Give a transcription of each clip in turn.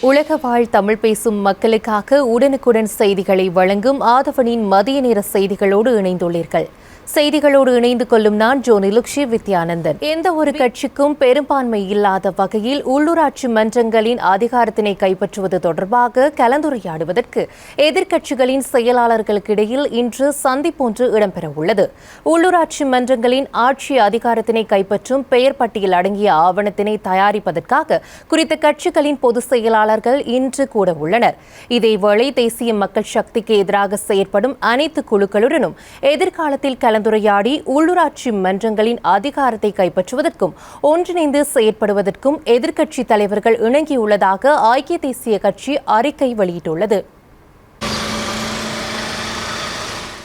உலக வாழ் தமிழ் பேசும் மக்களுக்காக உடனுக்குடன் செய்திகளை வழங்கும் ஆதவனின் மதிய நேர செய்திகளோடு இணைந்துள்ளீர்கள். செய்திகளோடு இணைந்து கொள்ளும் நான் ஜோனி லுக்ஷி வித்யானந்தன். எந்த ஒரு கட்சிக்கும் பெரும்பான்மை இல்லாத வகையில் உள்ளூராட்சி மன்றங்களின் அதிகாரத்தினை கைப்பற்றுவது தொடர்பாக கலந்துரையாடுவதற்கு எதிர்க்கட்சிகளின் செயலாளர்களுக்கிடையில் இன்று சந்திப்பொன்று இடம்பெறவுள்ளது. உள்ளூராட்சி மன்றங்களின் ஆட்சி அதிகாரத்தினை கைப்பற்றும் பெயர் பட்டியல் அடங்கிய ஆவணத்தினை தயாரிப்பதற்காக குறித்த கட்சிகளின் பொதுச் செயலாளர்கள் இன்று கூட உள்ளனர். இதேவேளை தேசிய மக்கள் சக்திக்கு எதிராக செயற்படும் அனைத்து குழுக்களுடனும் எதிர்காலத்தில் கலந்துரையாடி உள்ளூராட்சி மன்றங்களின் அதிகாரத்தை கைப்பற்றுவதற்கும் ஒன்றிணைந்து செயற்படுவதற்கும் எதிர்க்கட்சித் தலைவர்கள் இணங்கியுள்ளதாக ஐக்கிய தேசிய கட்சி அறிக்கை வெளியிட்டுள்ளது.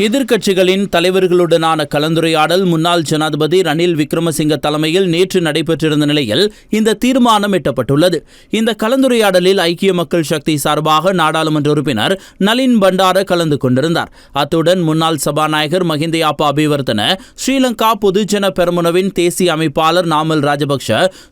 எதிர்க்கட்சிகளின் தலைவர்களுடனான கலந்துரையாடல் முன்னாள் ஜனாதிபதி ரணில் விக்ரமசிங்க தலைமையில் நேற்று நடைபெற்றிருந்த நிலையில் இந்த தீர்மானம் எட்டப்பட்டுள்ளது. இந்த கலந்துரையாடலில் ஐக்கிய மக்கள் சக்தி சார்பாக நாடாளுமன்ற உறுப்பினர் நளின் பண்டார கலந்து கொண்டிருந்தார். அத்துடன் முன்னாள் சபாநாயகர் மஹிந்தயாப்பா அபிவர்த்தன ஸ்ரீலங்கா பொதுஜன பெருமுனவின் தேசிய அமைப்பாளர் நாமல் ராஜபக்ஷ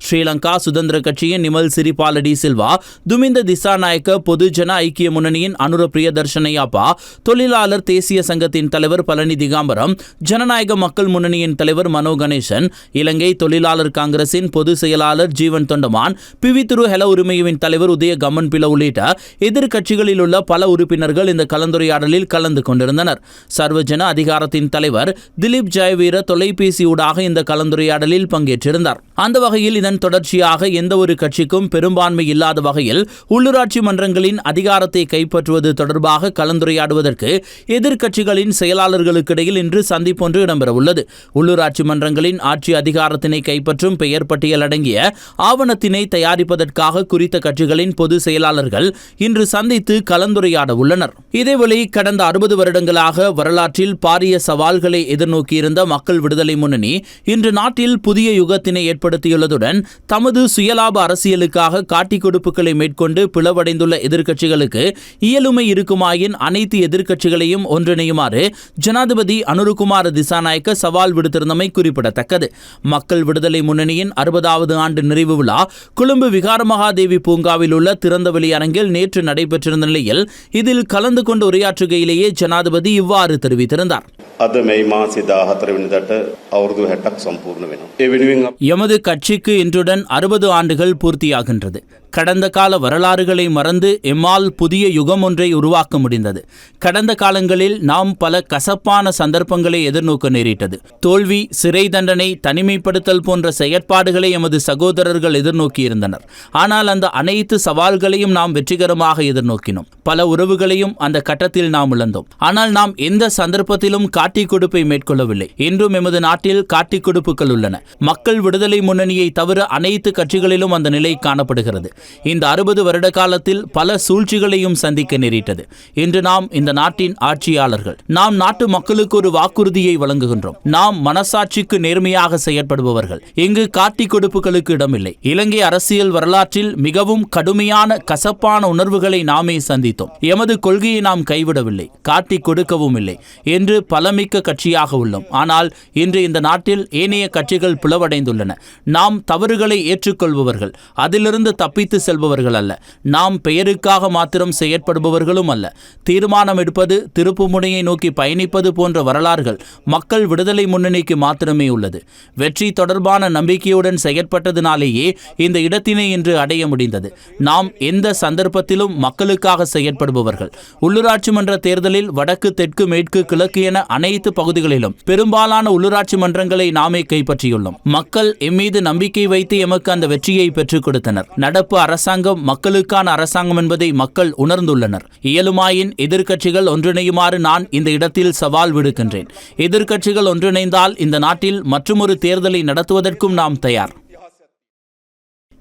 ஸ்ரீலங்கா சுதந்திர கட்சியின் நிமல் சிறிபால டி சில்வா துமிந்த திசாநாயக்க பொதுஜன ஐக்கிய முன்னணியின் அனுர பிரியதர்ஷனையாப்பா தொழிலாளர் தேசிய சங்கத்தின் தலைவர் பழனி திகாம்பரம் ஜனநாயக மக்கள் முன்னணியின் தலைவர் மனோ கணேசன் இலங்கை தொழிலாளர் காங்கிரசின் பொதுச் செயலாளர் ஜீவன் தொண்டமான் பிவி திரு ஹெல உரிமையுவின் தலைவர் உதய கம்மன் பில உள்ளிட்ட எதிர்க்கட்சிகளில் உள்ள பல உறுப்பினர்கள் இந்த கலந்துரையாடலில் கலந்து கொண்டிருந்தனர். சர்வஜன அதிகாரத்தின் தலைவர் திலீப் ஜெயவீர தொலைபேசி ஊடாக இந்த கலந்துரையாடலில் பங்கேற்றிருந்தார். அந்த வகையில் இதன் தொடர்ச்சியாக எந்த ஒரு கட்சிக்கும் பெரும்பான்மை இல்லாத வகையில் உள்ளூராட்சி மன்றங்களின் அதிகாரத்தை கைப்பற்றுவது தொடர்பாக கலந்துரையாடுவதற்கு எதிர்க்கட்சிகளின் செயலாளர்களுக்கிடையில் இன்று சந்திப்பொன்று இடம்பெறவுள்ளது. உள்ளூராட்சி மன்றங்களின் ஆட்சி அதிகாரத்தினை கைப்பற்றும் பெயர் பட்டியல் அடங்கிய ஆவணத்தினை தயாரிப்பதற்காக குறித்த கட்சிகளின் பொது செயலாளர்கள் இன்று சந்தித்து கலந்துரையாட உள்ளனர் இதேவேளை கடந்த அறுபது வருடங்களாக வரலாற்றில் பாரிய சவால்களை எதிர்நோக்கியிருந்த மக்கள் விடுதலை முன்னணி இன்று நாட்டில் புதிய யுகத்தினை ஏற்படுத்தியுள்ளதுடன் தமது சுயலாப அரசியலுக்காக காட்டிக் கொடுப்புகளை மேற்கொண்டு பிளவடைந்துள்ள எதிர்க்கட்சிகளுக்கு இயலுமை இருக்குமாயின் அனைத்து எதிர்க்கட்சிகளையும் ஒன்றிணையுமாறு ஜனாதிபதி அனுருகுமார திசாநாயக்க சவால் விடுத்திருந்தமை குறிப்பிடத்தக்கது. மக்கள் விடுதலை முன்னணியின் அறுபதாவது ஆண்டு நிறைவு விழா கொழும்பு விகாரமகாதேவி பூங்காவில் உள்ள திறந்தவெளி அரங்கில் நேற்று நடைபெற்றிருந்த நிலையில் இதில் கலந்து கொண்டு உரையாற்றுகையிலேயே ஜனாதிபதி இவ்வாறு தெரிவித்திருந்தார். අද මෙයි මාසි 14 වෙනිදාට අවුරුදු 60ක් සම්පූර්ණ වෙනවා. ඒ වෙනුවෙන් අප- எமது கட்சிக்கு இன்றுடன் அறுபது ஆண்டுகள் பூர்த்தியாகின்றது கடந்த கால வரலாறுகளை மறந்து எம்மால் புதிய யுகம் ஒன்றை உருவாக்க முடிந்தது கடந்த காலங்களில் நாம் பல கசப்பான சந்தர்ப்பங்களை எதிர்நோக்க நேரிட்டது தோல்வி சிறை தண்டனை தனிமைப்படுத்தல் போன்ற செயற்பாடுகளை எமது சகோதரர்கள் எதிர்நோக்கியிருந்தனர் ஆனால் அந்த அனைத்து சவால்களையும் நாம் வெற்றிகரமாக எதிர்நோக்கினோம் பல உறவுகளையும் அந்த கட்டத்தில் நாம் இழந்தோம் ஆனால் நாம் எந்த சந்தர்ப்பத்திலும் காட்டிக் கொடுப்பை மேற்கொள்ளவில்லை. இன்றும் எமது நாட்டில் காட்டிக் கொடுப்புகள் உள்ளன. மக்கள் விடுதலை முன்னணியை தவிர அனைத்து கட்சிகளிலும் அந்த நிலை காணப்படுகிறது. இந்த அறுபது வருட காலத்தில் பல சூழ்ச்சிகளையும் சந்திக்க நேரிட்டது. இன்று நாம் இந்த நாட்டின் ஆட்சியாளர்கள். நாம் நாட்டு மக்களுக்கு ஒரு வாக்குறுதியை வழங்குகின்றோம். நாம் மனசாட்சிக்கு நேர்மையாக செயற்படுபவர்கள். இங்கு காட்டிக் கொடுப்புகளுக்கு இடமில்லை. இலங்கை அரசியல் வரலாற்றில் மிகவும் கடுமையான கசப்பான உணர்வுகளை நாமே சந்தித்தோம். எமது கொள்கையை நாம் கைவிடவில்லை. காட்டிக் கொடுக்கவும் இல்லை. என்று பலமிக்க கட்சியாக உள்ளோம். ஆனால் இன்று இந்த நாட்டில் ஏனைய கட்சிகள் பிளவடைந்துள்ளன. நாம் தவறுகளை ஏற்றுக்கொள்பவர்கள் அதிலிருந்து தப்பித்து செல்பவர்கள் அல்ல. நாம் பெயருக்காக மாத்திரம் செயற்படுபவர்களும் அல்ல. தீர்மானம் எடுப்பது திருப்பு முனையை நோக்கி பயணிப்பது போன்ற வரலாறுகள் மக்கள் விடுதலை முன்னணிக்கு மாத்திரமே உள்ளது. வெற்றி தொடர்பான நம்பிக்கையுடன் செயற்பட்டதினாலேயே இந்த இடத்தினை இன்று அடைய முடிந்தது. நாம் எந்த சந்தர்ப்பத்திலும் மக்களுக்காக செயற்படுபவர்கள். உள்ளூராட்சி மன்ற தேர்தலில் வடக்கு தெற்கு மேற்கு கிழக்கு என அனைத்து பகுதிகளிலும் பெரும்பாலான உள்ளூராட்சி மன்றங்களை நாமே கைப்பற்றியுள்ளோம். மக்கள் எம்மீது நம்பிக்கை வைத்து எமக்கு அந்த வெற்றியை பெற்றுக் கொடுத்தனர். நடப்பு அரசாங்கம் மக்களுக்கான அரசாங்கம் என்பதை மக்கள் உணர்ந்துள்ளனர். இயலுமாயின் எதிர்க்கட்சிகள் ஒன்றிணையுமாறு நான் இந்த இடத்தில் சவால் விடுக்கின்றேன். எதிர்க்கட்சிகள் ஒன்றிணைந்தால் இந்த நாட்டில் மற்றுமொரு தேர்தலை நடத்துவதற்கும் நாம் தயார்.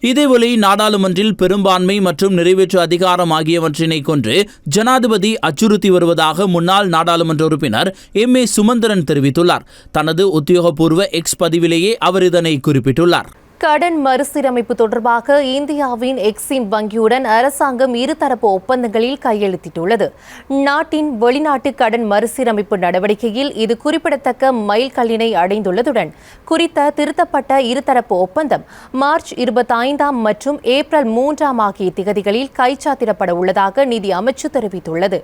இதேவேளை நாடாளுமன்றில் பெரும்பான்மை மற்றும் நிறைவேற்று அதிகாரம் ஆகியவற்றினை கொன்று ஜனாதிபதி அச்சுறுத்தி வருவதாக முன்னாள் நாடாளுமன்ற உறுப்பினர் எம் ஏ சுமந்திரன் தெரிவித்துள்ளார். தனது உத்தியோகபூர்வ எக்ஸ் பதிவிலேயே அவர் இதனை குறிப்பிட்டுள்ளார். கடன் மறுசீரமைப்பு தொடர்பாக இந்தியாவின் எக்ஸிம் வங்கியுடன் அரசாங்கம் இருதரப்பு ஒப்பந்தங்களில் கையெழுத்திட்டுள்ளது. நாட்டின் வெளிநாட்டு கடன் மறுசீரமைப்பு நடவடிக்கையில் இது குறிப்பிடத்தக்க மைல்கல்லினை அடைந்துள்ளதுடன் குறித்த திருத்தப்பட்ட இருதரப்பு ஒப்பந்தம் மார்ச் இருபத்தைந்தாம் மற்றும் ஏப்ரல் மூன்றாம் ஆகிய திகதிகளில் கைச்சாத்திடப்பட உள்ளதாக நிதி அமைச்சு தெரிவித்துள்ளது.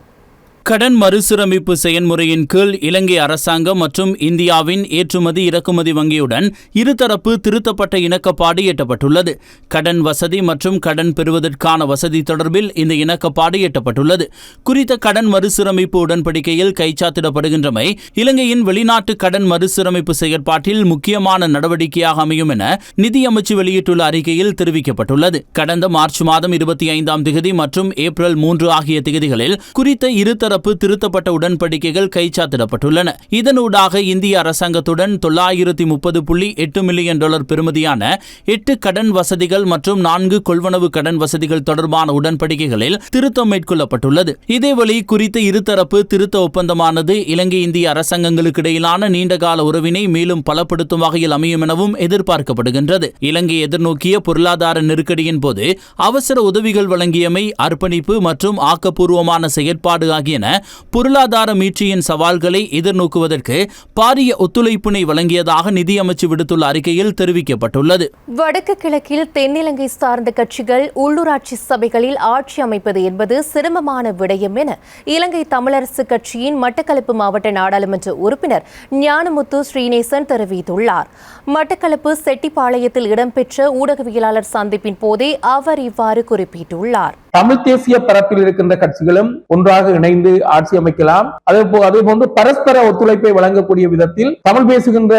கடன் மறுசீரமைப்பு செயன்முறையின் கீழ் இலங்கை அரசாங்கம் மற்றும் இந்தியாவின் ஏற்றுமதி இறக்குமதி வங்கியுடன் இருதரப்பு திருத்தப்பட்ட இணக்கப்பாடு எட்டப்பட்டுள்ளது. கடன் வசதி மற்றும் கடன் பெறுவதற்கான வசதி தொடர்பில் இந்த இணக்கப்பாடு எட்டப்பட்டுள்ளது. குறித்த கடன் மறுசீரமைப்பு உடன்படிக்கையில் கைச்சாத்திடப்படுகின்றமை இலங்கையின் வெளிநாட்டு கடன் மறுசீரமைப்பு செயற்பாட்டில் முக்கியமான நடவடிக்கையாக அமையும் என நிதியமைச்சு வெளியிட்டுள்ள அறிக்கையில் தெரிவிக்கப்பட்டுள்ளது. கடந்த மார்ச் மாதம் இருபத்தி ஐந்தாம் திகதி மற்றும் ஏப்ரல் மூன்று ஆகிய திகதிகளில் குறித்த இருதரப்பு திருத்தப்பட்ட உடன்படிக்கைகள் கைச்சாத்திடப்பட்டுள்ளன. இதனூடாக இந்திய அரசாங்கத்துடன் தொள்ளாயிரத்தி முப்பது புள்ளி எட்டு மில்லியன் டாலர் பெறுமதியான எட்டு கடன் வசதிகள் மற்றும் நான்கு கொள்வனவு கடன் வசதிகள் தொடர்பான உடன்படிக்கைகளில் திருத்தம் மேற்கொள்ளப்பட்டுள்ளது. இதேவழி குறித்த இருதரப்பு திருத்த ஒப்பந்தமானது இலங்கை இந்திய அரசாங்கங்களுக்கு இடையிலான நீண்டகால உறவினை மேலும் பலப்படுத்தும் வகையில் அமையும் எனவும் எதிர்பார்க்கப்படுகின்றது. இலங்கை எதிர்நோக்கிய பொருளாதார நெருக்கடியின் போது அவசர உதவிகள் வழங்கியமை அர்ப்பணிப்பு மற்றும் ஆக்கப்பூர்வமான செயற்பாடு ஆகியன பொருளாதார மீட்சியின் சவால்களை எதிர்நோக்குவதற்கு பாரிய ஒத்துழைப்பினை வழங்கியதாக நிதியமைச்சு விடுத்துள்ள அறிக்கையில் தெரிவிக்கப்பட்டுள்ளது. வடக்கு கிழக்கில் தென்னிலங்கை சார்ந்த கட்சிகள் உள்ளூராட்சி சபைகளில் ஆட்சி அமைப்பது என்பது சிரமமான விடயம் என இலங்கை தமிழரசு கட்சியின் மட்டக்களப்பு மாவட்ட நாடாளுமன்ற உறுப்பினர் ஞானமுத்து ஸ்ரீநேசன் தெரிவித்துள்ளார். மட்டக்களப்பு செட்டிப்பாளையத்தில் இடம்பெற்ற ஊடகவியலாளர் சந்திப்பின் போதே அவர் இவ்வாறு குறிப்பிட்டுள்ளார். தமிழ் தேசிய பரப்பில் இருக்கின்ற கட்சிகளும் ஒன்றாக இணைந்து ஆட்சி அமைக்கலாம். அதே போ அதே போன்று பரஸ்பர ஒத்துழைப்பை வழங்கக்கூடிய விதத்தில் தமிழ் பேசுகின்ற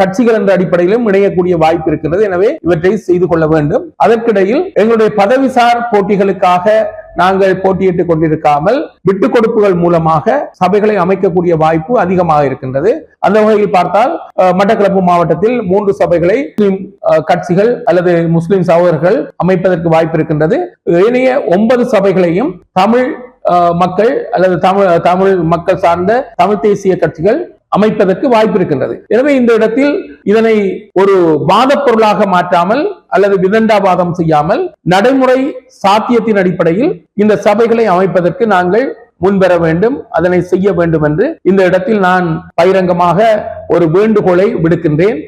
கட்சிகள் என்ற அடிப்படையிலும் இணையக்கூடிய வாய்ப்பு இருக்கின்றது எனவே இவற்றை செய்து கொள்ள வேண்டும். அதற்கிடையில் எங்களுடைய பதவிசார் போட்டிகளுக்காக நாங்கள் போட்டியிட்டுக் கொண்டிருக்காமல் விட்டுக் கொடுப்புகள் மூலமாக சபைகளை அமைக்கக்கூடிய வாய்ப்பு அதிகமாக இருக்கின்றது. அந்த வகையில் பார்த்தால் மட்டக்களப்பு மாவட்டத்தில் மூன்று சபைகளை முஸ்லிம் அஹ், கட்சிகள் அல்லது முஸ்லிம் சகோதரர்கள் அமைப்பதற்கு வாய்ப்பு இருக்கின்றது. ஏனைய ஒன்பது சபைகளையும் தமிழ் மக்கள் அல்லது தமிழ் தமிழ் மக்கள் சார்ந்த தமிழ் தேசிய கட்சிகள் அமைப்பதற்கு வாய்ப்பு இருக்கின்றது. எனவே இந்த இடத்தில் இதனை ஒரு வாத பொருளாக மாற்றாமல் அல்லது விதண்டாவாதம் செய்யாமல் நடைமுறை சாத்தியத்தின் அடிப்படையில் இந்த சபைகளை அமைப்பதற்கு நாங்கள் முன்வர வேண்டும் அதனை செய்ய வேண்டும் என்று இந்த இடத்தில் நான் பகிரங்கமாக ஒரு வேண்டுகோளை விடுக்கின்றேன்.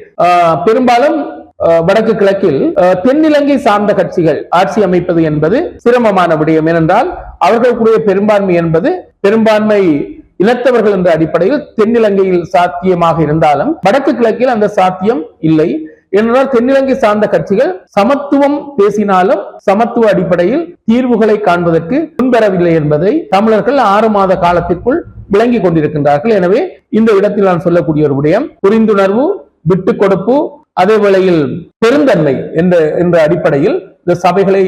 பெரும்பாலும் வடக்கு கிழக்கில் தென்னிலங்கை சார்ந்த கட்சிகள் ஆட்சி அமைப்பது என்பது சிரமமான விடயம். ஏனென்றால் அவர்களுக்குரிய பெரும்பான்மை என்பது பெரும்பான்மை இனத்தவர்கள் என்ற அடிப்படையில் தென்னிலங்கையில் சாத்தியமாக இருந்தாலும் வடக்கு கிழக்கில் அந்த சாத்தியம் இல்லை. என்றால் தென்னிலங்கை சார்ந்த கட்சிகள் சமத்துவம் பேசினாலும் சமத்துவ அடிப்படையில் தீர்வுகளை காண்பதற்கு முன்வரவில்லை என்பதை தமிழர்கள் ஆறு மாத காலத்திற்குள் விளங்கிக் கொண்டிருக்கின்றார்கள். எனவே இந்த இடத்தில் நான் சொல்லக்கூடிய ஒரு விடயம் புரிந்துணர்வு விட்டு கொடுப்பு அதே வேளையில் பெருந்தன்மை என்ற என்ற அடிப்படையில் இந்த சபைகளை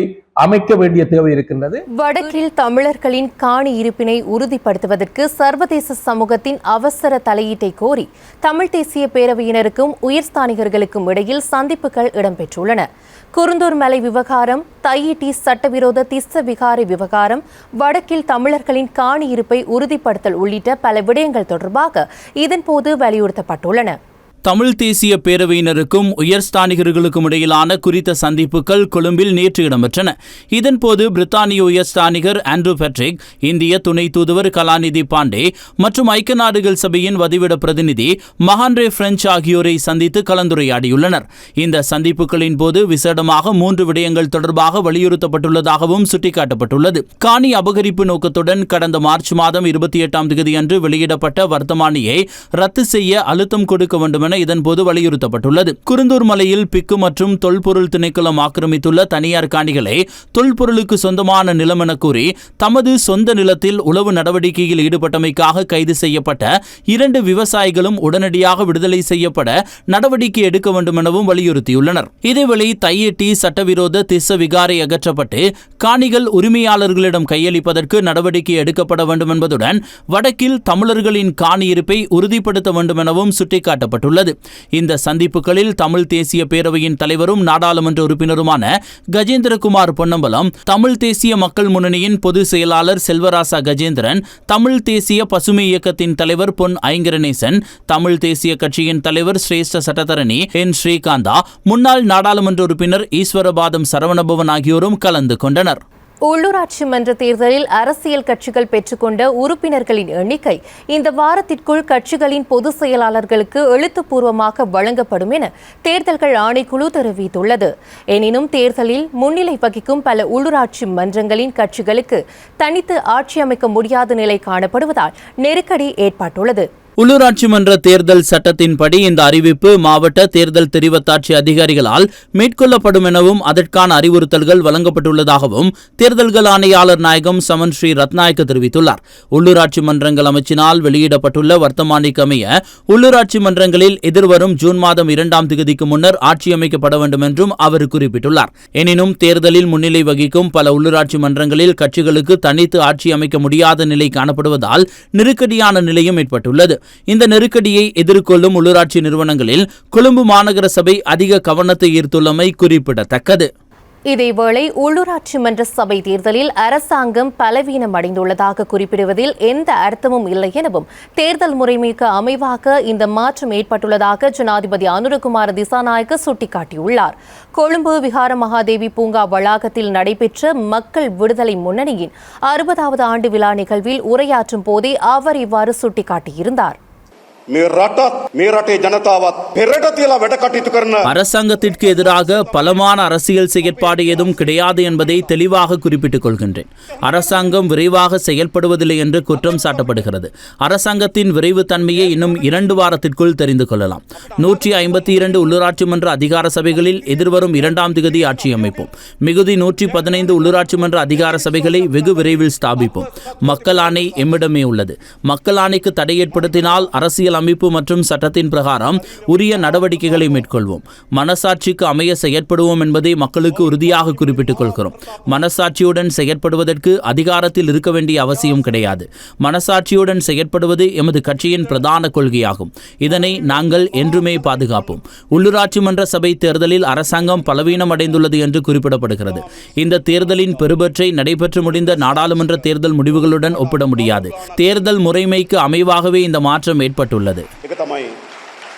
அமைக்க வேண்டிய தேவை இருக்கின்றது. வடக்கில் தமிழர்களின் காணி இருப்பினை உறுதிப்படுத்துவதற்கு சர்வதேச சமூகத்தின் அவசர தலையீட்டை கோரி தமிழ் தேசிய பேரவையினருக்கும் உயர்ஸ்தானிகர்களுக்கும் இடையில் சந்திப்புகள் இடம்பெற்றுள்ளன. குருந்தூர் மலை விவகாரம் தையிட்டி சட்டவிரோத திஸ்ஸ விகாரி விவகாரம் வடக்கில் தமிழர்களின் காணி இருப்பை உறுதிப்படுத்தல் உள்ளிட்ட பல விடயங்கள் தொடர்பாக இதன்போது வலியுறுத்தப்பட்டுள்ளன. தமிழ் தேசிய பேரவையினருக்கும் உயர்ஸ்தானிகர்களுக்கும் இடையிலான குறித்த சந்திப்புகள் கொழும்பில் நேற்று இடம்பெற்றன. இதன்போது பிரித்தானிய உயர்ஸ்தானிகர் ஆண்ட்ரூ பெட்ரிக் இந்திய துணை தூதுவர் கலாநிதி பாண்டே மற்றும் ஐக்கிய நாடுகள் சபையின் வதிவிட பிரதிநிதி மகான்ரே பிரெஞ்சு ஆகியோரை சந்தித்து கலந்துரையாடியுள்ளனர். இந்த சந்திப்புகளின் போது விசேடமாக மூன்று விடயங்கள் தொடர்பாக வலியுறுத்தப்பட்டுள்ளதாகவும் சுட்டிக்காட்டப்பட்டுள்ளது. காணி அபகரிப்பு நோக்கத்துடன் கடந்த மார்ச் மாதம் இருபத்தி எட்டாம் தேதியன்று வெளியிடப்பட்ட வர்த்தமானியை ரத்து செய்ய அழுத்தம் கொடுக்க வேண்டும் என இதன்போது வலியுறுத்தப்பட்டுள்ளது. குருந்தூர் மலையில் பிக்கு மற்றும் தொல்பொருள் திணைக்களம் ஆக்கிரமித்துள்ள தனியார் காணிகளை தொல்பொருளுக்கு சொந்தமான நிலம் என கூறி தமது சொந்த நிலத்தில் உளவு நடவடிக்கையில் ஈடுபட்டமைக்காக கைது செய்யப்பட்ட இரண்டு விவசாயிகளும் உடனடியாக விடுதலை செய்யப்பட நடவடிக்கை எடுக்க வேண்டும் எனவும் வலியுறுத்தியுள்ளனர். இதேவேளை தையெட்டி சட்டவிரோத திச விகாரை அகற்றப்பட்டு காணிகள் உரிமையாளர்களிடம் கையளிப்பதற்கு நடவடிக்கை எடுக்கப்பட வேண்டும் என்பதுடன் வடக்கில் தமிழர்களின் காணி இருப்பை உறுதிப்படுத்த வேண்டும் எனவும் சுட்டிக்காட்டப்பட்டுள்ளது. உள்ளது. இந்த சந்திப்புகளில் தமிழ் தேசிய பேரவையின் தலைவரும் நாடாளுமன்ற உறுப்பினருமான கஜேந்திரகுமார் பொன்னம்பலம் தமிழ் தேசிய மக்கள் முன்னணியின் பொதுச் செயலாளர் செல்வராசா கஜேந்திரன் தமிழ் தேசிய பசுமை இயக்கத்தின் தலைவர் பொன் ஐங்கரநேசன் தமிழ் தேசிய கட்சியின் தலைவர் சிரேஷ்ட சட்டத்தரணி என் ஸ்ரீகாந்தா முன்னாள் நாடாளுமன்ற உறுப்பினர் ஈஸ்வரபாதம் சரவணபவன் ஆகியோரும் கலந்து கொண்டனர். உள்ளூராட்சி மன்ற தேர்தலில் அரசியல் கட்சிகள் பெற்றுக்கொண்ட உறுப்பினர்களின் எண்ணிக்கை இந்த வாரத்திற்குள் கட்சிகளின் பொதுச் செயலாளர்களுக்கு எழுத்துப்பூர்வமாக வழங்கப்படும் என தேர்தல்கள் ஆணைக்குழு தெரிவித்துள்ளது. எனினும் தேர்தலில் முன்னிலை வகிக்கும் பல உள்ளூராட்சி மன்றங்களின் கட்சிகளுக்கு தனித்து ஆட்சி அமைக்க முடியாத நிலை காணப்படுவதால் நெருக்கடி ஏற்பட்டுள்ளது. உள்ளூராட்சி மன்ற தேர்தல் சட்டத்தின்படி இந்த அறிவிப்பு மாவட்ட தேர்தல் தெரிவத்தாட்சி அதிகாரிகளால் மேற்கொள்ளப்படும் எனவும் அதற்கான அறிவுறுத்தல்கள் வழங்கப்பட்டுள்ளதாகவும் தேர்தல்கள் ஆணையாளர் நாயகம் சமன் ஸ்ரீ ரத்நாயக்க தெரிவித்துள்ளார். உள்ளூராட்சி மன்றங்கள் அமைச்சினால் வெளியிடப்பட்டுள்ள வர்த்தமானிக்கமைய உள்ளூராட்சி மன்றங்களில் எதிர்வரும் ஜூன் மாதம் இரண்டாம் தேதிக்கு முன்னர் ஆட்சி அமைக்கப்பட வேண்டும் என்றும் அவர் குறிப்பிட்டுள்ளார். எனினும் தேர்தலில் முன்னிலை வகிக்கும் பல உள்ளூராட்சி மன்றங்களில் கட்சிகளுக்கு தனித்து ஆட்சி அமைக்க முடியாத நிலை காணப்படுவதால் நெருக்கடியான நிலையும் ஏற்பட்டுள்ளது. இந்த நெருக்கடியை எதிர்கொள்ளும் உள்ளூராட்சி நிறுவனங்களில் கொழும்பு மாநகர சபை அதிக கவனத்தை ஈர்த்துள்ளமை குறிப்பிடத்தக்கது. இதேவேளை உள்ளூராட்சி மன்ற சபை தேர்தலில் அரசாங்கம் பலவீனம் அடைந்துள்ளதாக குறிப்பிடுவதில் எந்த அர்த்தமும் இல்லை எனவும் தேர்தல் முறைமைக்கு அமைவாக இந்த மாற்றம் ஏற்பட்டுள்ளதாக ஜனாதிபதி அனுரகுமார திசாநாயக்க சுட்டிக்காட்டியுள்ளார். கொழும்பு விகார மகாதேவி பூங்கா வளாகத்தில் நடைபெற்ற மக்கள் விடுதலை முன்னணியின் அறுபதாவது ஆண்டு விழா நிகழ்வில் உரையாற்றும் போதே அவர் இவ்வாறு சுட்டிக்காட்டியிருந்தார். அரசாங்கத்திற்கு எதிராக பலமான அரசியல் செயற்பாடு ஏதும் கிடையாது என்பதை தெளிவாக குறிப்பிட்டுக் கொள்கின்றேன் அரசாங்கம் விரைவாக செயல்படுவதில்லை என்று குற்றம் சாட்டப்படுகிறது. அரசாங்கத்தின் விரைவு தன்மையை இன்னும் இரண்டு வாரத்திற்குள் தெரிந்து கொள்ளலாம். நூற்றி ஐம்பத்தி இரண்டு உள்ளூராட்சி மன்ற அதிகார சபைகளில் எதிர்வரும் இரண்டாம் திகதி ஆட்சி அமைப்போம். மிகுதி நூற்றி பதினைந்து உள்ளூராட்சி மன்ற அதிகார சபைகளை வெகு விரைவில் ஸ்தாபிப்போம். மக்கள் ஆணை எம்மிடமே உள்ளது. மக்கள் ஆணைக்கு தடை ஏற்படுத்தினால் அரசியல் அமைப்பு மற்றும் சட்டத்தின் பிரகாரம் உரிய நடவடிக்கைகளை மேற்கொள்வோம். மனசாட்சிக்கு அமைய செயற்படுவோம் என்பதை மக்களுக்கு உறுதியாக குறிப்பிட்டுக் கொள்கிறோம். மனசாட்சியுடன் செயற்படுவதற்கு அதிகாரத்தில் இருக்க வேண்டிய அவசியம் கிடையாது. மனசாட்சியுடன் செயற்படுவது எமது கட்சியின் பிரதான கொள்கையாகும். இதனை நாங்கள் என்றுமே பாதுகாப்போம். உள்ளூராட்சி மன்ற சபை தேர்தலில் அரசாங்கம் பலவீனம் அடைந்துள்ளது என்று குறிப்பிடப்படுகிறது. இந்த தேர்தலின் பெருபற்றை நடைபெற்று முடிந்த நாடாளுமன்ற தேர்தல் முடிவுகளுடன் ஒப்பிட முடியாது. தேர்தல் முறைமைக்கு அமைவாகவே இந்த மாற்றம் ஏற்பட்டுள்ளது. தெரிவித்துள்ளது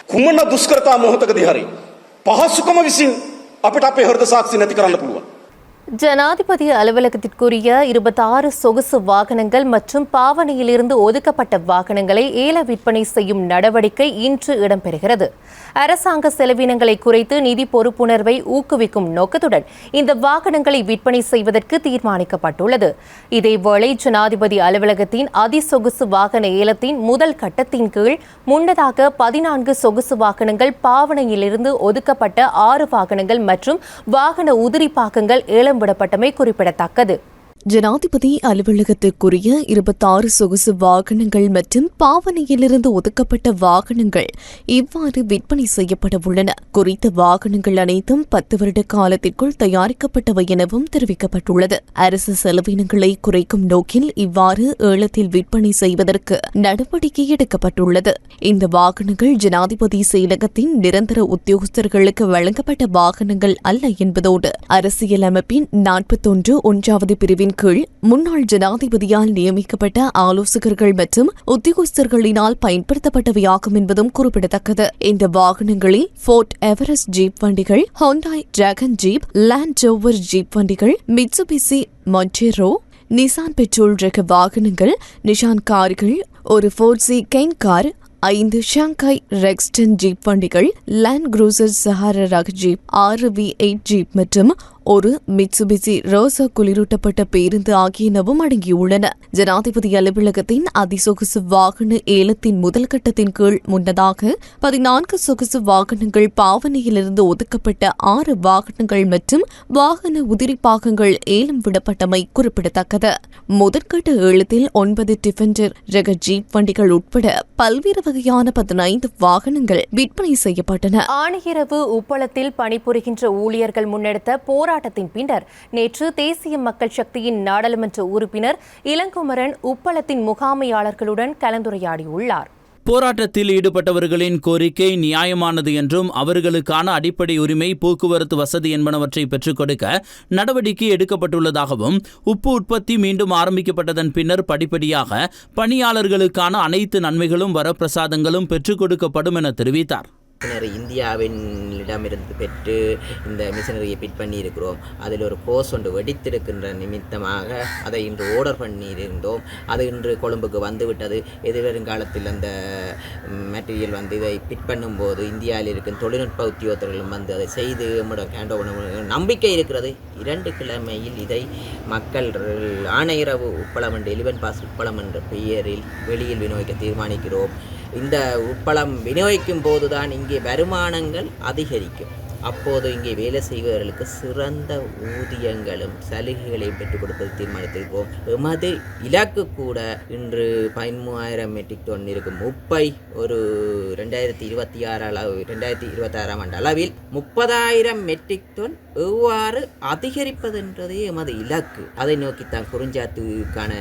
குமண துஷ்கரதா மோகத்தகதிகாரி பகசுகம விசிங் அப்பிட்ட அப்பே ஹர்த சாட்சி நதி ஜனாதிபதி அலுவலகத்திற்குரிய இருபத்தாறு சொகுசு வாகனங்கள் மற்றும் பாவனையிலிருந்து ஒதுக்கப்பட்ட வாகனங்களை ஏல விற்பனை செய்யும் நடவடிக்கை இன்று இடம்பெறுகிறது. அரசாங்க செலவினங்களை குறைத்து நிதி பொறுப்புணர்வை ஊக்குவிக்கும் நோக்கத்துடன் இந்த வாகனங்களை விற்பனை செய்வதற்கு தீர்மானிக்கப்பட்டுள்ளது. இதேவேளை ஜனாதிபதி அலுவலகத்தின் அதிசொகுசு வாகன ஏலத்தின் முதல் கட்டத்தின் கீழ் முன்னதாக பதினான்கு சொகுசு வாகனங்கள் பாவனையிலிருந்து ஒதுக்கப்பட்ட ஆறு வாகனங்கள் மற்றும் வாகன உதிரி பாகங்கள் ஏல விடப்பட்டமை குறிப்பிடத்தக்கது. ஜனாதிபதி அலுவலகத்திற்குரிய இருபத்தாறு சொகுசு வாகனங்கள் மற்றும் பாவனையிலிருந்து ஒதுக்கப்பட்ட வாகனங்கள் இவ்வாறு விற்பனை செய்யப்பட உள்ளன. குறித்த வாகனங்கள் அனைத்தும் பத்து வருட காலத்திற்குள் தயாரிக்கப்பட்டவை எனவும் தெரிவிக்கப்பட்டுள்ளது. அரசு செலவினங்களை குறைக்கும் நோக்கில் இவ்வாறு ஏலத்தில் விற்பனை செய்வதற்கு நடவடிக்கை எடுக்கப்பட்டுள்ளது. இந்த வாகனங்கள் ஜனாதிபதி செயலகத்தின் நிரந்தர உத்தியோகஸ்தர்களுக்கு வழங்கப்பட்ட வாகனங்கள் அல்ல என்பதோடு அரசியல் அமைப்பின் நாற்பத்தொன்று ஒன்றாவது பிரிவின் கீழ் முன்னாள் ஜனாதிபதியால் நியமிக்கப்பட்ட ஆலோசகர்கள் மற்றும் உத்தியோகஸ்தர்களினால் பயன்படுத்தப்பட்டவையாகும் என்பதும் குறிப்பிடத்தக்கது. இந்த வாகனங்களில் ஃபோர்ட் எவரெஸ்ட் ஜீப் வண்டிகள் Hyundai dragon jeep land rover jeep வண்டிகள் மிட்சுபிசி மொன்டேரோ நிசான் பெட்ரோல் ரக வாகனங்கள் நிஷான் கார்கள் ஒரு ஃபோர்ட்ஸி கென் கார் ஐந்து ஷாங்காய் ரெக்ஸ்டன் ஜீப் வண்டிகள் லேண்ட் குரூசர் சஹாரா ரக ஜீப் ஆறு வி எயிட் ஜீப் மற்றும் ஒரு மிட்சுபிசி ரோசா குளிரூட்டப்பட்ட பேருந்து ஆகியனவும் அடங்கியுள்ளன. ஜனாதிபதி அலுவலகத்தின் அதிசொகுசு வாகன ஏலத்தின் முதல் கட்டத்தின் கீழ் முன்னதாக பதினான்கு சொகுசு வாகனங்கள் பாவனையிலிருந்து ஒதுக்கப்பட்ட ஆறு வாகனங்கள் மற்றும் வாகன உதிரி பாகங்கள் ஏலம் விடப்பட்டமை குறிப்பிடத்தக்கது. முதற்கட்ட ஏலத்தில் ஒன்பது டிஃபெண்டர் ரக ஜீப் வண்டிகள் உட்பட பல்வேறு வகையான பதினைந்து வாகனங்கள் விற்பனை செய்யப்பட்டன. ஆணையரவு உப்பளத்தில் பணிபுரிகின்ற ஊழியர்கள் முன்னெடுத்த போராட்டத்தின் பின்னர் நேற்று தேசிய மக்கள் சக்தியின் நாடாளுமன்ற உறுப்பினர் இளங்குமரன் உப்பளத்தின் முகாமையாளர்களுடன் கலந்துரையாடியுள்ளார். போராட்டத்தில் ஈடுபட்டவர்களின் கோரிக்கை நியாயமானது என்றும் அவர்களுக்கான அடிப்படை உரிமை போக்குவரத்து வசதி என்பனவற்றை பெற்றுக் கொடுக்க நடவடிக்கை எடுக்கப்பட்டுள்ளதாகவும் உப்பு உற்பத்தி மீண்டும் ஆரம்பிக்கப்பட்டதன் பின்னர் படிப்படியாக பணியாளர்களுக்கான அனைத்து நன்மைகளும் வரப்பிரசாதங்களும் பெற்றுக் கொடுக்கப்படும் என தெரிவித்தார். மிஷினரி இந்தியாவினிடமிருந்து பெற்று இந்த மிஷினரியை பிட் பண்ணியிருக்கிறோம். அதில் ஒரு கோர்ஸ் ஒன்று வெடித்திருக்கின்ற நிமித்தமாக அதை இன்று ஓர்டர் பண்ணியிருந்தோம். அது இன்று கொழும்புக்கு வந்துவிட்டது. எதிர்வருங்காலத்தில் அந்த மெட்டீரியல் வந்து இதை பிட் பண்ணும்போது இந்தியாவில் இருக்கும் தொழில்நுட்ப உத்தியோகத்தர்களும் வந்து அதை செய்து நம்பிக்கை இருக்கிறது. இரண்டு கிழமையில் இதை மக்கள் ஆணையரவு உப்பளம் என்று எலிவன் பாஸ் உப்பளம் என்ற பெயரில் வெளியில் விநியோகிக்க தீர்மானிக்கிறோம். இந்த உப்பளம் விநியோகிக்கும் போதுதான் இங்கே வருமானங்கள் அதிகரிக்கும். அப்போது இங்கே வேலை செய்பவர்களுக்கு சிறந்த ஊதியங்களும் சலுகைகளையும் பெற்றுக் கொடுப்பது தீர்மானித்திருக்கிறோம். எமது இலக்கு கூட இன்று பதிமூவாயிரம் மெட்ரிக் டன் இருக்கும். முப்பை ஒரு ரெண்டாயிரத்தி இருபத்தி ஆறு அளவு ரெண்டாயிரத்தி இருபத்தாறாம் ஆண்டு அளவில் முப்பதாயிரம் மெட்ரிக் டன் எவ்வாறு அதிகரிப்பது என்றதே எமது இலக்கு. அதை நோக்கித்தான் குறிஞ்சாத்துக்கான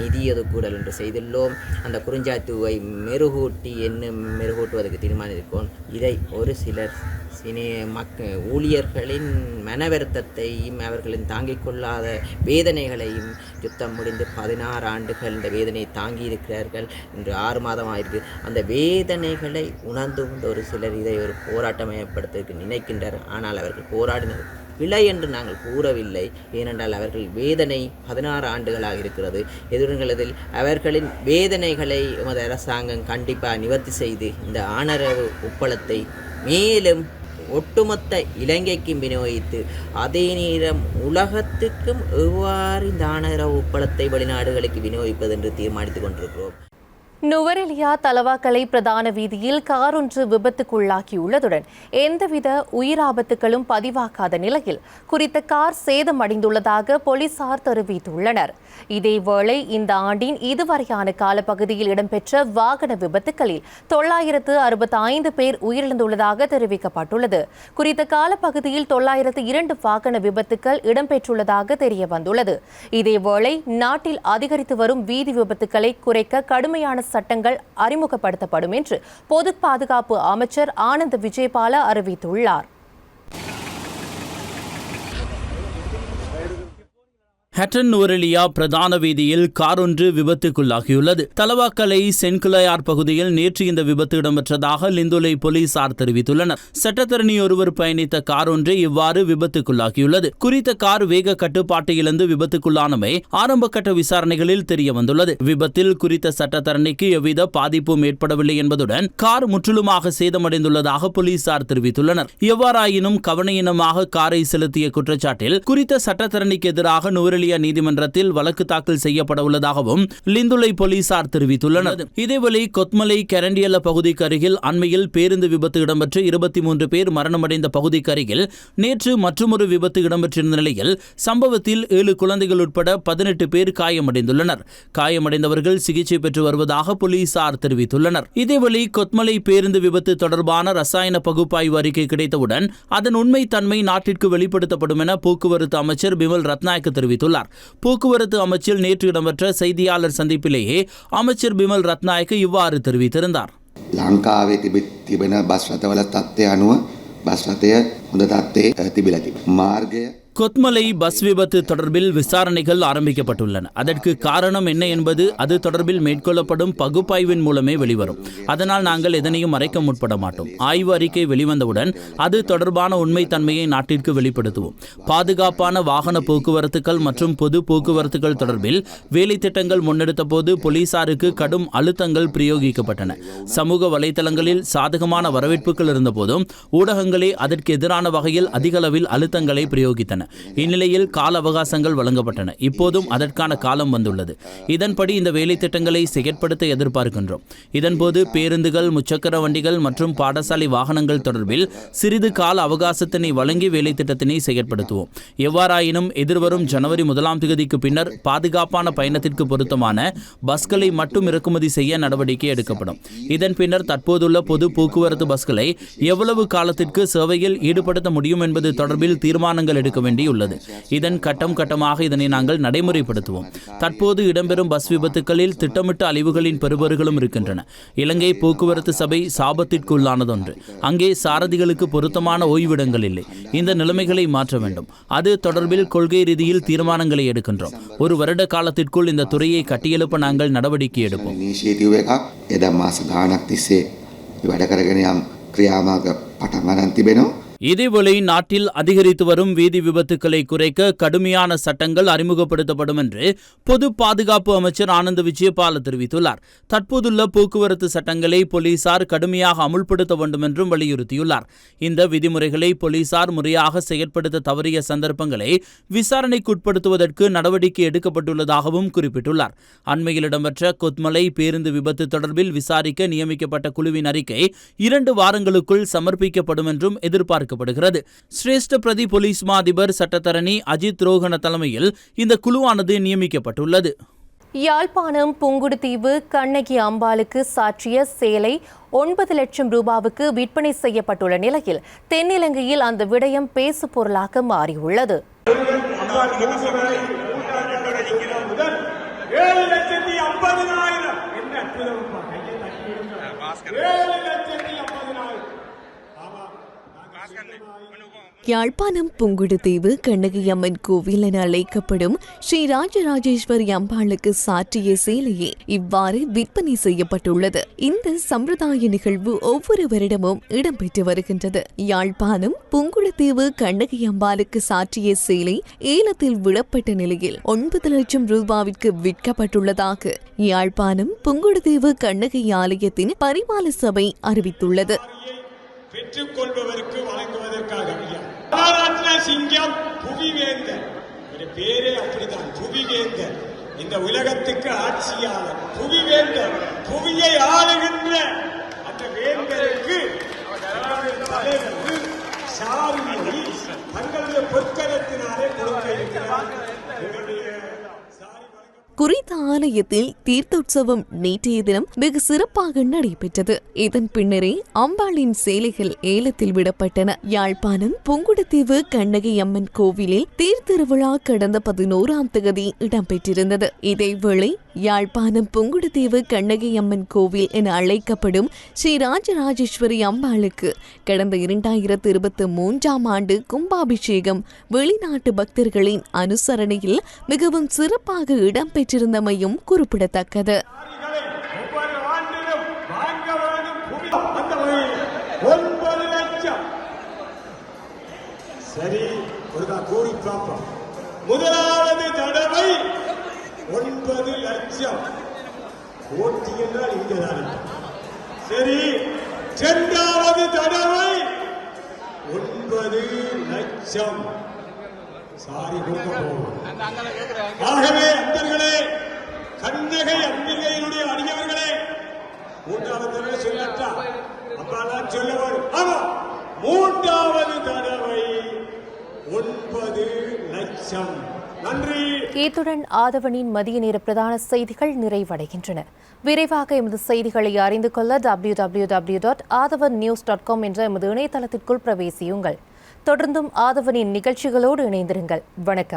நிதி ஒதுக்கூடல் என்று செய்துள்ளோம். அந்த குறிஞ்சாத்துவை மெருகூட்டி என்ன மெருகூட்டுவதற்கு தீர்மானித்திருக்கோம் இதை ஒரு சிலர் சினி மக்க ஊழியர்களின் மன வருத்தத்தையும் அவர்களின் தாங்கிக் கொள்ளாத வேதனைகளையும் யுத்தம் முடிந்து பதினாறு ஆண்டுகள் இந்த வேதனையை தாங்கி இருக்கிறார்கள் இன்று ஆறு மாதம் ஆயிருக்கு. அந்த வேதனைகளை உணர்ந்து கொண்ட ஒரு சிலர் இதை ஒரு போராட்டமயப்படுத்துவதற்கு நினைக்கின்றனர். ஆனால் அவர்கள் போராடினர். பிழை என்று நாங்கள் கூறவில்லை. ஏனென்றால் அவர்கள் வேதனை பதினாறு ஆண்டுகளாக இருக்கிறது. எதிர்காலத்தில் அவர்களின் வேதனைகளை எமது அரசாங்கம் கண்டிப்பாக நிவர்த்தி செய்து இந்த ஆணரவு உப்பளத்தை மேலும் ஒட்டுமொத்த இலங்கைக்கும் விநியோகித்து அதே நேரம் உலகத்துக்கும் எவ்வாறு இந்த ஆணரவு உப்பளத்தை வெளிநாடுகளுக்கு விநியோகிப்பது என்று தீர்மானித்துக் கொண்டிருக்கிறோம். நுவரெலியா தலவாக்கலை பிரதான வீதியில் கார் ஒன்று விபத்துக்குள்ளாகியுள்ளதுடன் எந்தவித உயிராபத்துகளும் பதிவாக்காத நிலையில் குறித்த கார் சேதமடைந்துள்ளதாக போலீசார் தெரிவித்துள்ளனர். இதேவேளை இந்த ஆண்டின் இதுவரையான காலப்பகுதியில் இடம்பெற்ற வாகன விபத்துகளில் தொள்ளாயிரத்து அறுபத்தி ஐந்து பேர் உயிரிழந்துள்ளதாக தெரிவிக்கப்பட்டுள்ளது. குறித்த காலப்பகுதியில் தொள்ளாயிரத்து இரண்டு வாகன விபத்துகள் இடம்பெற்றுள்ளதாக தெரிய வந்துள்ளது இதேவேளை நாட்டில் அதிகரித்து வரும் வீதி விபத்துக்களை குறைக்க கடுமையான சட்டங்கள் அறிமுகப்படுத்தப்படும் என்று பொது பாதுகாப்பு அமைச்சர் ஆனந்த் விஜயபால அறிவித்துள்ளார். ஹட்டன் நுவரெலியா பிரதான வீதியில் கார் ஒன்று விபத்துக்குள்ளாகியுள்ளது. தலவாக்கலை சென்குலையார் பகுதியில் நேற்று இந்த விபத்து இடம்பெற்றதாக லிந்துலை போலீசார் தெரிவித்துள்ளனர். சட்டத்தரணி ஒருவர் பயணித்த கார் ஒன்று இவ்வாறு விபத்துக்குள்ளாகியுள்ளது. குறித்த கார் வேக கட்டுப்பாட்டை இழந்து விபத்துக்குள்ளானமை ஆரம்ப கட்ட விசாரணைகளில் தெரிய வந்துள்ளது விபத்தில் குறித்த சட்டத்தரணிக்கு எவ்வித பாதிப்பும் ஏற்படவில்லை என்பதுடன் கார் முற்றிலுமாக சேதமடைந்துள்ளதாக போலீசார் தெரிவித்துள்ளனர். எவ்வாறாயினும் கவனையினமாக காரை செலுத்திய குற்றச்சாட்டில் குறித்த சட்டத்தரணிக்கு எதிராக நுவரெலியா நீதிமன்றத்தில் வழக்கு தாக்கல் செய்யப்பட உள்ளதாகவும் லிந்துலை போலீசார் தெரிவித்துள்ளனர். இதேவேளை கொத்மலை கரண்டியல்ல பகுதிக்கு அருகில் அண்மையில் பேருந்து விபத்து இடம்பெற்று இருபத்தி மூன்று பேர் மரணமடைந்த பகுதிக்கு அருகில் நேற்று மற்றொரு விபத்து இடம்பெற்றிருந்த நிலையில் சம்பவத்தில் ஏழு குழந்தைகள் உட்பட பதினெட்டு பேர் காயமடைந்துள்ளனர். காயமடைந்தவர்கள் சிகிச்சை பெற்று வருவதாக போலீசார் தெரிவித்துள்ளனர். இதேவேளை கொத்மலை பேருந்து விபத்து தொடர்பான ரசாயன பகுப்பாய்வு அறிக்கை கிடைத்தவுடன் அதன் உண்மை தன்மை நாட்டிற்கு வெளிப்படுத்தப்படும் என போக்குவரத்து அமைச்சர் பிமல் ரத்நாயக்க தெரிவித்துள்ளார். போக்குவரத்து அமைச்சில் நேற்று இடம்பெற்ற செய்தியாளர் சந்திப்பிலேயே அமைச்சர் பிமல் ரத்நாயக்க இவ்வாறு தெரிவித்திருந்தார் ලංකාවේ තිබි තිබෙන බස් රථවල තත්ත්වය අනුව බස් රථය හොඳ තත්ත්වයේ අ, තිබිලා තිබ. මාර්ගය கொத்மலை பஸ் விபத்து தொடர்பில் விசாரணைகள் ஆரம்பிக்கப்பட்டுள்ளன. அதற்கு காரணம் என்ன என்பது அது தொடர்பில் மேற்கொள்ளப்படும் பகுப்பாய்வின் மூலமே வெளிவரும். அதனால் நாங்கள் எதனையும் மறைக்க முற்பட மாட்டோம். ஆய்வு அறிக்கை வெளிவந்தவுடன் அது தொடர்பான உண்மைத்தன்மையை நாட்டிற்கு வெளிப்படுத்துவோம். பாதுகாப்பான வாகன போக்குவரத்துகள் மற்றும் பொது போக்குவரத்துகள் தொடர்பில் வேலை திட்டங்கள் முன்னெடுத்த போது போலீசாருக்கு கடும் அழுத்தங்கள் பிரயோகிக்கப்பட்டன. சமூக வலைதளங்களில் சாதகமான வரவேற்புகள் இருந்தபோதும் ஊடகங்களே அதற்கு எதிரான வகையில் அதிகளவில் அழுத்தங்களை பிரயோகித்தன. இந்நிலையில் கால அவகாசங்கள் வழங்கப்பட்டன. இப்போதும் அதற்கான காலம் வந்துள்ளது. இதன்படி இந்த வேலை திட்டங்களை செயற்படுத்த எதிர்பார்க்கின்றோம். இதன்போது பேருந்துகள் முச்சக்கர வண்டிகள் மற்றும் பாடசாலை வாகனங்கள் தொடர்பில் சிறிது கால அவகாசத்தினை வழங்கி வேலை திட்டத்தினை செயற்படுத்துவோம். எவ்வாறாயினும் எதிர்வரும் ஜனவரி முதலாம் தேதிக்கு பின்னர் பாதுகாப்பான பயணத்திற்கு பொருத்தமான பஸ்களை மட்டும் இறக்குமதி செய்ய நடவடிக்கை எடுக்கப்படும். இதன் பின்னர் தற்போதுள்ள பொது போக்குவரத்து பஸ்களை எவ்வளவு காலத்திற்கு சேவையில் ஈடுபடுத்த முடியும் என்பது தொடர்பில் தீர்மானங்கள் எடுக்க வேண்டும். வேண்டியுள்ளது இதன் கட்டம் கட்டமாக இதனை நாங்கள் நடைமுறைப்படுத்துவோம் தற்போது இடம்பெறும் பஸ் விபத்துகளில் திட்டமிட்ட அழிவுகளின் பெறுபர்களும் இருக்கின்றன இலங்கை போக்குவரத்து சபை சாபத்திற்குள்ளானதொன்று அங்கே சாரதிகளுக்கு பொருத்தமான ஓய்விடங்கள் இல்லை இந்த நிலைமைகளை மாற்ற வேண்டும் அது தொடர்பில் கொள்கை ரீதியில் தீர்மானங்களை எடுக்கின்றோம் ஒரு வருட காலத்திற்குள் இந்த துறையை கட்டியெழுப்ப நாங்கள் நடவடிக்கை எடுப்போம் ඉනිශේටිව් එකක් එද මාස ගානක් තිස්සේ වැඩ කරගෙන යම් ක්‍රියාමාර්ග පටන් අරන් තිබෙනවා. இதேவேளை நாட்டில் அதிகரித்து வரும் வீதி விபத்துக்களை குறைக்க கடுமையான சட்டங்கள் அறிமுகப்படுத்தப்படும் என்று பொது பாதுகாப்பு அமைச்சர் ஆனந்த் விஜயபால தெரிவித்துள்ளார். தற்போதுள்ள போக்குவரத்து சட்டங்களை போலீசார் கடுமையாக அமுல்படுத்த வேண்டும் என்றும் வலியுறுத்தியுள்ளார். இந்த விதிமுறைகளை போலீசார் முறையாக செயற்படுத்த தவறிய சந்தர்ப்பங்களை விசாரணைக்குட்படுத்துவதற்கு நடவடிக்கை எடுக்கப்பட்டுள்ளதாகவும் குறிப்பிட்டுள்ளார். அண்மையில் இடம்பெற்ற கொத்மலை பேருந்து விபத்து தொடர்பில் விசாரிக்க நியமிக்கப்பட்ட குழுவின் அறிக்கை இரண்டு வாரங்களுக்குள் சமர்ப்பிக்கப்படும் என்றும் எதிர்பார்க்கப்படுகிறது சிரேஷ்ட பிரதி போலீஸ் மா அதிபர் சட்டத்தரணி அஜித் ரோகன தலைமையில் இந்த குழுவானது நியமிக்கப்பட்டுள்ளது. யாழ்ப்பாணம் புங்குடுதீவு கண்ணகி அம்பாளுக்கு சாற்றிய சேலை ஒன்பது லட்சம் ரூபாவுக்கு விற்பனை செய்யப்பட்டுள்ள நிலையில் தென்னிலங்கையில் அந்த விடயம் பேசு பொருளாக மாறியுள்ளது. ஏழு லட்சத்தி ஐம்பதினாயிரம் என்ன யாழ்ப்பாணம் புங்குடுதீவு கண்ணகியம்மன் கோவில் என அழைக்கப்படும் ஸ்ரீ ராஜராஜேஸ்வரி அம்பாளுக்கு சாற்றிய சேலையே இவ்வாறு விற்பனை செய்யப்பட்டுள்ளது. இந்த சம்பிரதாய நிகழ்வு ஒவ்வொரு வருடமும் இடம்பெற்று வருகின்றது. யாழ்ப்பாணம் புங்குடுதீவு கண்ணகி அம்பாளுக்கு சாற்றிய சேலை ஏலத்தில் விடப்பட்ட நிலையில் ஒன்பது லட்சம் ரூபாவிற்கு விற்கப்பட்டுள்ளதாக யாழ்ப்பாணம் புங்குடுதீவு கண்ணகி ஆலயத்தின் பரிமால சபை அறிவித்துள்ளது. பெற்றுக் கொள்பவருக்கு வழங்குவதற்காக பாராட்டின சிங்கம் புவிவேந்தன் ஒரு பேரே அப்படிதான் புவிவேந்தன் இந்த உலகத்துக்கு ஆட்சியாளர் புவிவேந்தர். புவியை ஆளுகின்ற அந்த வேந்தருக்கு தங்களுடைய தலைவர் சாரியை தங்களுடைய பொற்கரத்தினாலே கொடுக்க இருக்கிறார் குறித்த ஆலயத்தில் தீர்த்தோற்சவம் நேற்றைய தினம் வெகு சிறப்பாக நடைபெற்றது. இதன் பின்னரே அம்பாளின் சேலைகள் ஏலத்தில் விடப்பட்டன. யாழ்ப்பாணம் புங்குடுதீவு கண்ணகி அம்மன் கோவிலில் தீர்த்திருவிழா கடந்த பதினோராம் தேதி இடம்பெற்றிருந்தது. இதேவேளை யாழ்ப்பாணம் புங்குடுதீவு கண்ணகி அம்மன் கோவில் என அழைக்கப்படும் ஸ்ரீ ராஜராஜேஸ்வரி அம்பாளுக்கு கடந்த இரண்டாயிரத்து இருபத்தி மூன்றாம் ஆண்டு கும்பாபிஷேகம் வெளிநாட்டு பக்தர்களின் அனுசரணையில் மிகவும் சிறப்பாக இடம்பெற்றிருந்தமையும் குறிப்பிடத்தக்கது. ஒவ்வொரு ஆண்டிலும் வாங்க வேண்டும் புவி அந்த வகையில் ஒன்பது லட்சம் சரி ஒருக்கா கூறி பார்ப்போம் முதலாவது தடவை ஒன்பது லட்சம். கோட்டி என்றால் இங்கேதான் சரி இரண்டாவது தடவை ஒன்பது லட்சம். சாரி கொடுக்க போவோம் ஆகவே அன்பர்களே கண்ணகை அம்பிகையினுடைய அடியவர்களே மூன்றாவது தடவை சொல்லட்டா? அப்பாலாம் சொல்ல ஆமா மூன்றாவது தடவை ஒன்பது லட்சம். இத்துடன் ஆதவனின் மதிய நேர பிரதான செய்திகள் நிறைவடைகின்றன. விரைவாக எமது செய்திகளை அறிந்து கொள்ள W W W dot Athavan news dot com என்ற எமது இணையதளத்திற்குள் பிரவேசியுங்கள். தொடர்ந்தும் ஆதவனின் நிகழ்ச்சிகளோடு இணைந்திருங்கள். வணக்கம்.